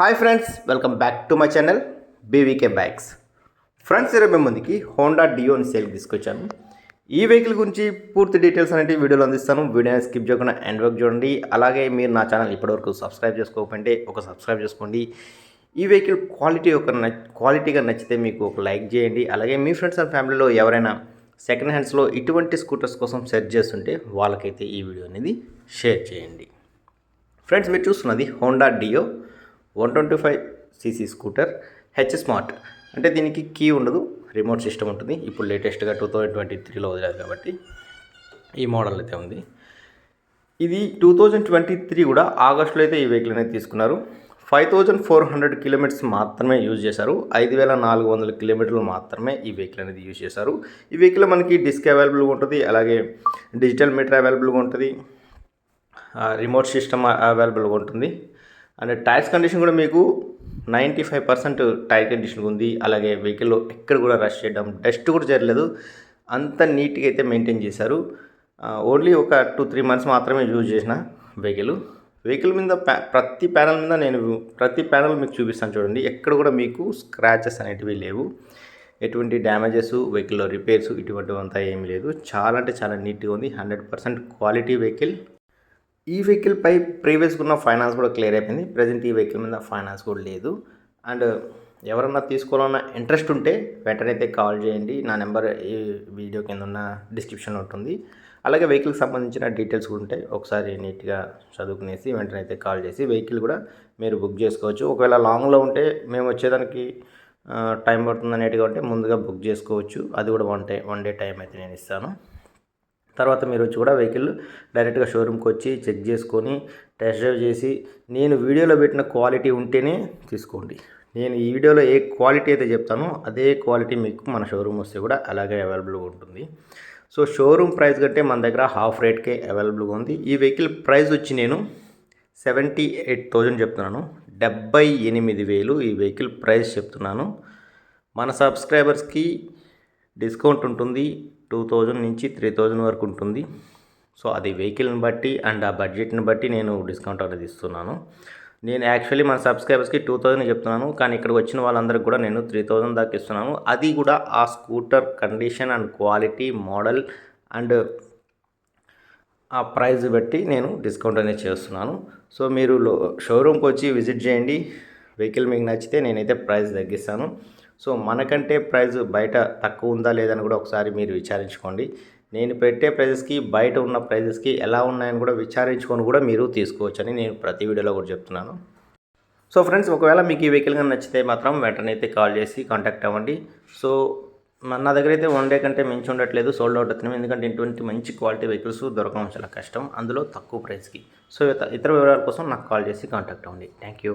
Hi friends welcome back to my channel BVK bags friends ఇరవై మందికి Honda డియోని sale తీసుకొచ్చాను. ఈ వెహికల్ గురించి పూర్తి డీటెయిల్స్ అనేవి వీడియోలో అందిస్తాను. వీడియోని స్కిప్ చేయకుండా ఎండ్ వర్క్ చూడండి. అలాగే మీరు నా ఛానల్ ఇప్పటివరకు సబ్స్క్రైబ్ చేసుకోకపోతే ఒక సబ్స్క్రైబ్ చేసుకోండి. ఈ వెహికల్ క్వాలిటీ ఒక నచ్ క్వాలిటీగా నచ్చితే మీకు ఒక లైక్ చేయండి. అలాగే మీ ఫ్రెండ్స్ అండ్ ఫ్యామిలీలో ఎవరైనా సెకండ్ హ్యాండ్స్లో ఇటువంటి స్కూటర్స్ కోసం సెర్చ్ చేస్తుంటే వాళ్ళకైతే ఈ వీడియో అనేది షేర్ చేయండి. ఫ్రెండ్స్ మీరు చూస్తున్నది Honda Dio one twenty five CC scooter H smart అంటే దీనికి కీ ఉండదు రిమోట్ సిస్టమ్ ఉంటుంది. ఇప్పుడు లేటెస్ట్గా టూ థౌజండ్ ట్వంటీ త్రీలో వదిలేదు కాబట్టి ఈ మోడల్ అయితే ఉంది. ఇది టూ థౌజండ్ ట్వంటీ త్రీ కూడా ఆగస్టులో అయితే ఈ వెహికల్ అనేది తీసుకున్నారు. Five thousand four hundred kilometres మాత్రమే యూజ్ చేశారు. ఐదు వేల నాలుగు వందల కిలోమీటర్లు మాత్రమే ఈ వెహికల్ అనేది యూజ్ చేశారు. ఈ వెహికల్ మనకి డిస్క్ అవైలబుల్గా ఉంటుంది అలాగే డిజిటల్ మీటర్ అవైలబుల్గా ఉంటుంది రిమోట్ సిస్టమ్ అవైలబుల్గా ఉంటుంది. అండ్ టైర్స్ కండిషన్ కూడా మీకు ninety five percent tyre condition ఉంది. అలాగే వెహికల్లో ఎక్కడ కూడా రష్ చేయడం డస్ట్ కూడా జరగలేదు. అంత నీట్గా అయితే మెయింటైన్ చేశారు. ఓన్లీ ఒక టూ త్రీ మంత్స్ మాత్రమే యూజ్ చేసిన వెహికల్. వెహికల్ మీద ప్యా- ప్రతి ప్యానల్ మీద నేను ప్రతి ప్యానల్ మీకు చూపిస్తాను చూడండి. ఎక్కడ కూడా మీకు స్క్రాచెస్ అనేటివి లేవు. ఎటువంటి డ్యామేజెస్ వెహికల్లో రిపేర్స్ ఇటువంటివంతా ఏమీ లేదు. చాలా అంటే చాలా నీట్గా ఉంది. Hundred percent quality vehicle. ఈ వెహికల్ పై ప్రీవియస్గా ఉన్న ఫైనాన్స్ కూడా క్లియర్ అయిపోయింది. ప్రజెంట్ ఈ వెహికల్ మీద ఫైనాన్స్ కూడా లేదు. అండ్ ఎవరన్నా తీసుకోవాలన్న ఇంట్రెస్ట్ ఉంటే వెంటనే అయితే కాల్ చేయండి. నా నెంబర్ ఈ వీడియో కింద ఉన్న డిస్క్రిప్షన్లో ఉంటుంది. అలాగే వెహికల్కి సంబంధించిన డీటెయిల్స్ కూడా ఉంటాయి. ఒకసారి నీట్గా చదువుకునేసి వెంటనే అయితే కాల్ చేసి వెహికల్ కూడా మీరు బుక్ చేసుకోవచ్చు. ఒకవేళ లాంగ్లో ఉంటే మేము వచ్చేదానికి టైం పడుతుంది అనేటిగా ఉంటే ముందుగా బుక్ చేసుకోవచ్చు. అది కూడా one time one day time అయితే నేను ఇస్తాను. తర్వాత మీరు వచ్చి కూడా వెహికల్ డైరెక్ట్గా షోరూమ్కి వచ్చి చెక్ చేసుకొని టెస్ట్ డ్రైవ్ చేసి నేను వీడియోలో పెట్టిన క్వాలిటీ ఉంటేనే తీసుకోండి. నేను ఈ వీడియోలో ఏ క్వాలిటీ అయితే చెప్తానో అదే క్వాలిటీ మీకు మన షోరూమ్ వస్తే కూడా అలాగే అవైలబుల్గా ఉంటుంది. సో షోరూమ్ ప్రైస్ కంటే మన దగ్గర హాఫ్ రేట్కే అవైలబుల్గా ఉంది. ఈ వెహికల్ ప్రైస్ వచ్చి నేను సెవెంటీ ఎయిట్ థౌజండ్ చెప్తున్నాను. డెబ్బై ఎనిమిది వేలు ఈ వెహికల్ ప్రైస్ చెప్తున్నాను. మన సబ్స్క్రైబర్స్కి డిస్కౌంట్ ఉంటుంది టూ థౌజండ్ నుంచి త్రీ థౌజండ్ వరకు ఉంటుంది. సో అది వెహికల్ని బట్టి అండ్ ఆ బడ్జెట్ని బట్టి నేను డిస్కౌంట్ అనేది ఇస్తున్నాను. నేను యాక్చువల్లీ మన సబ్స్క్రైబర్స్కి టూ థౌజండ్ చెప్తున్నాను కానీ ఇక్కడికి వచ్చిన వాళ్ళందరికీ కూడా నేను త్రీ థౌజండ్ దాకా ఇస్తున్నాను. అది కూడా ఆ scooter condition and quality model and ఆ ప్రైస్ బట్టి నేను డిస్కౌంట్ అనేది చేస్తున్నాను. సో మీరు షోరూమ్కి వచ్చి విజిట్ చేయండి. వెహికల్ మీకు నచ్చితే నేనైతే ప్రైస్ తగ్గిస్తాను. సో మనకంటే ప్రైస్ బయట తక్కువ ఉందా లేదని కూడా ఒకసారి మీరు విచారించుకోండి. నేను పెట్టే ప్రైజెస్కి బయట ఉన్న ప్రైజెస్కి ఎలా ఉన్నాయని కూడా విచారించుకొని కూడా మీరు తీసుకోవచ్చని నేను ప్రతి వీడియోలో కూడా చెప్తున్నాను. సో ఫ్రెండ్స్ ఒకవేళ మీకు ఈ వెహికల్ కానీ నచ్చితే మాత్రం వెంటనే అయితే కాల్ చేసి కాంటాక్ట్ అవ్వండి. సో మన నా దగ్గర అయితే వన్ డే కంటే మించి ఉండట్లేదు సోల్డ్ అవుట్ అవుతున్నాం ఎందుకంటే ఇటువంటి మంచి క్వాలిటీ వెహికల్స్ దొరకడం చాలా కష్టం అందులో తక్కువ ప్రైస్కి సో ఇతర వివరాల కోసం నాకు కాల్ చేసి కాంటాక్ట్ అవ్వండి. Thank you.